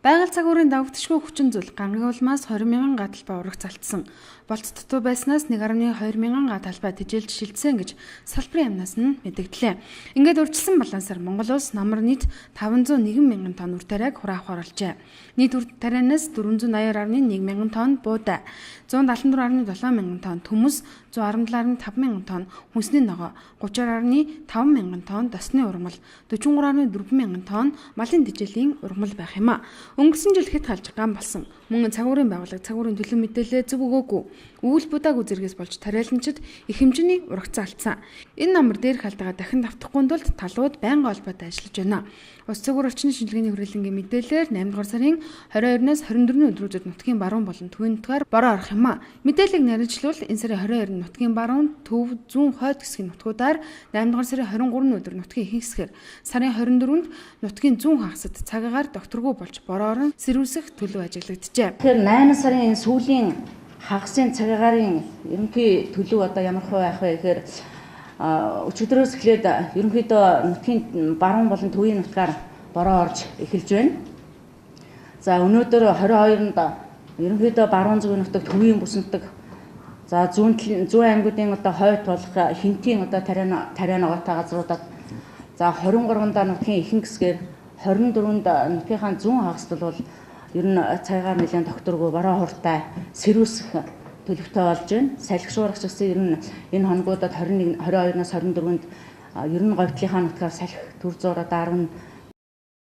Байгаль цагуурын давагдшгүй хүчин зүйл гангийн улмаас 20 мянган га талбай урагц алдсан. Болц дутуу байснаас 1.2 мянган га талбай тижилж шилжсэн гэж салбарын амнаас нь мэдэгдлээ. Ингээд урьдчилсан балансаар Монгол улс намар нийт 501 мянган тонн үр тариаг хураах оруулжээ. Нийт үр тарианаас 480.1 мянган тонн буудаа, 174.7 мянган тонн төмөс, 117.5 мянган тонн хүнсний ногоо, 30.5 мянган тонн досны ургамал, 43.4 мянган тонн малын тижээлийн ургамал байх юм а. Өнгөрсөн жил хэд халж гам болсон. Мөн цагуурын байгууллага цагуурын төлөв мэдээлэл зөв өгөөгүй. Үйл будаагүй зэргээс болж тариаланчид их хэмжээний урагцаа алдсан. Энэ номер дээр халдагаа дахин давтахгүй тулд талууд байнга холбоотой ажиллаж байна. Ус цагуур орчны шинжилгээний хүрээлэнгийн мэдээлэлээр 8 дугаар сарын 22-наас 24-ний өдрүүдэд нутгийн баруун болон төвийн нутгаар бороо орох юм а. Мэдээллийг нарийнжлуул энэ сарын 22-нд нутгийн баруун, төв, зүүн, хойд хэсгийн нутгуудаар 8 дугаар сарын 23-ны өдөр нутгийн ихэнх хэсгээр сарын 24-нд нутгийн зүүн хагасад цагаагаар докторгүй болж бороо орон сэрүүсэх төлөв ажиглагджээ. Тэгэхээр 8 сарын сүүлийн хагасын цагаагаарын ерөнхий төлөв одоо ямар хувь байх вэ гэхээр өчигдрөөс эхлээд ерөнхийдөө нутгийн баруун болон төвийн нутгаар бороо орж эхэлж байна. За өнөөдөр 22-нд ерөнхийдөө баруун зүгийн нутаг төвийн бүс нутаг за зүүн зүүн аймагуудын одоо хойд болох хинтийн одоо тариана тарианагаатай газруудад за 23-нд нутгийн ихэнх хэсгээр 24-нд нутгийнхаа зүүн хагаст бол ер нь цагаар нэлээд докторгүй бараа хуртай сэрүүсэх төлөвтэй болж байна. Салхишуурагч гэсэн ер нь энэ хоногудад 21 22-наас 24-нд ер нь говьтлынхаа нутгаар салхи төр зуур одоо